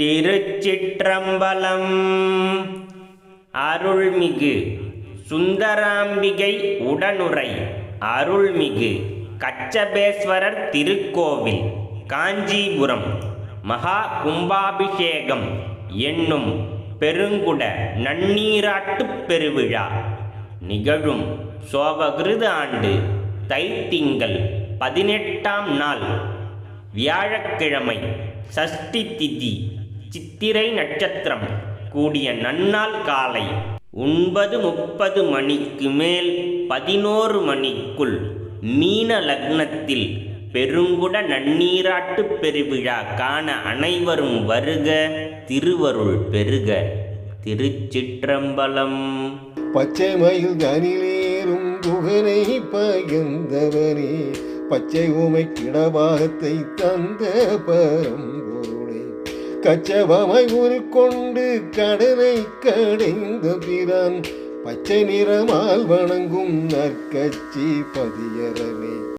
திருச்சிற்றம்பலம். அருள்மிகு சுந்தராம்பிகை உடனுரை. அருள்மிகு கச்சபேஸ்வரர் திருக்கோவில். காஞ்சிபுரம் மகா கும்பாபிஷேகம் என்னும் பெருங்குட நன்னீராட்டுப் பெருவிழா. நிகழும் சோபகிருத ஆண்டு தைத்திங்கள் பதினெட்டாம் நாள். வியாழக்கிழமை சஷ்டி திதி சித்திரை நட்சத்திரம். கூடிய நன்னாள் காலை. ஒன்பது முப்பது மணிக்கு மேல் பதினோரு மணிக்குள் மீன லக்னத்தில் பெருங்குட நன்னீராட்டு பெருவிழா காண அனைவரும் வருக திருவருள் பெருக. திருச்சிற்றம்பலம். பச்சை மயில் தனிலேறும் புகனை பகிர்ந்தவனே பச்சை உமை கிடபாகத்தை தந்த பரம்பொருளே கச்சவமை உருக்கொண்டு கடனை கடைந்த பிரான். பச்சை நிறமால் வணங்கும் நற்கச்சி பதியரவே